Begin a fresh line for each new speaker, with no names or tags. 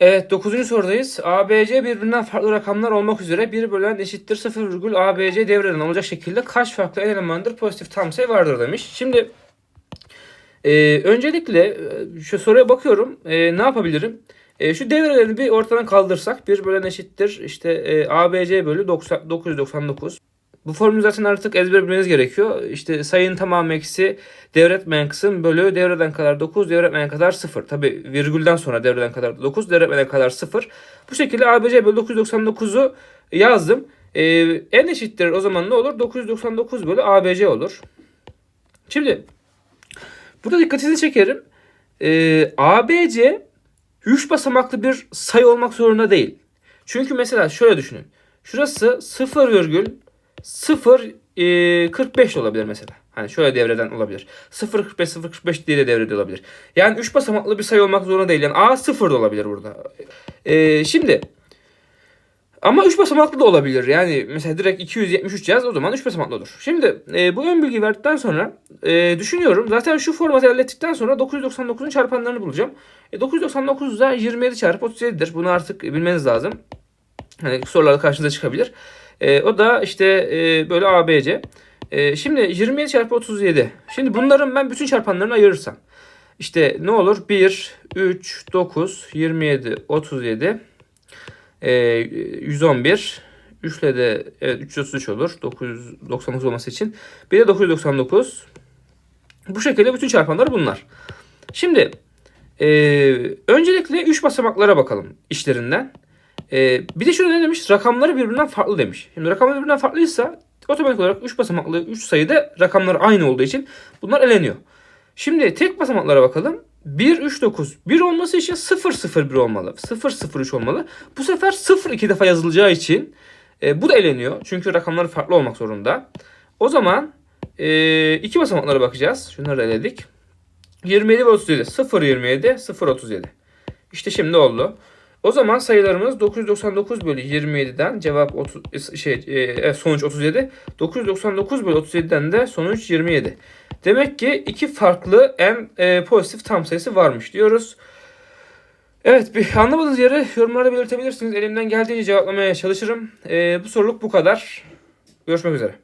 Evet 9. sorudayız. ABC birbirinden farklı rakamlar olmak üzere 1 bölen eşittir 0, ABC devreden olacak şekilde kaç farklı elemandır pozitif tam sayı vardır demiş. Şimdi e, öncelikle e, şu soruya bakıyorum. E, ne yapabilirim? E, şu devrelerini bir ortadan kaldırsak 1 bölen eşittir işte e, ABC bölü 90, 999. Bu formülü zaten artık ezber bilmeniz gerekiyor. İşte sayının tamamı eksi devretmeyen kısım bölü devreden kadar 9, devretmeyen kadar 0. Tabi virgülden sonra devreden kadar 9, devretmeyen kadar 0. Bu şekilde ABC bölü 999'u yazdım. Ee, n eşittir o zaman ne olur? 999 bölü ABC olur. Şimdi burada dikkatinizi çekerim. Ee, ABC 3 basamaklı bir sayı olmak zorunda değil. Çünkü mesela şöyle düşünün. Şurası 0 virgül 0 e, 45 de olabilir mesela. Hani şöyle devreden olabilir. 0 45 0 45 diye de devrede olabilir. Yani 3 basamaklı bir sayı olmak zorunda değil. Yani A 0 da olabilir burada. E, şimdi ama 3 basamaklı da olabilir. Yani mesela direkt 273 yaz o zaman 3 basamaklı olur. Şimdi e, bu ön bilgi verdikten sonra e, düşünüyorum. Zaten şu formatı hallettikten sonra 999'un çarpanlarını bulacağım. E, 999 da 27 çarpı 37'dir. Bunu artık bilmeniz lazım. Hani sorularda karşınıza çıkabilir. E, o da işte e, böyle ABC. E, şimdi 27 çarpı 37. Şimdi bunların ben bütün çarpanlarını ayırırsam. İşte ne olur? 1, 3, 9, 27, 37, e, 111. 3 ile de evet 333 olur. 999 olması için. Bir de 999. Bu şekilde bütün çarpanlar bunlar. Şimdi e, öncelikle 3 basamaklara bakalım işlerinden. Ee, bir de şöyle ne demiş? Rakamları birbirinden farklı demiş. Şimdi rakamlar birbirinden farklıysa otomatik olarak 3 basamaklı 3 sayıda rakamlar aynı olduğu için bunlar eleniyor. Şimdi tek basamaklara bakalım. 1, 3, 9. 1 olması için 0, 0, 1 olmalı. 0, 0, 3 olmalı. Bu sefer 0 iki defa yazılacağı için e, bu da eleniyor. Çünkü rakamları farklı olmak zorunda. O zaman e, iki basamaklara bakacağız. Şunları da eledik. 27 ve 37. 0, 27, 0, 37. İşte şimdi oldu. O zaman sayılarımız 999 bölü 27'den cevap 30, şey e, sonuç 37. 999 bölü 37'den de sonuç 27. Demek ki iki farklı en e, pozitif tam sayısı varmış diyoruz. Evet bir anlamadığınız yeri yorumlarda belirtebilirsiniz. Elimden geldiğince cevaplamaya çalışırım. E, bu soruluk bu kadar. Görüşmek üzere.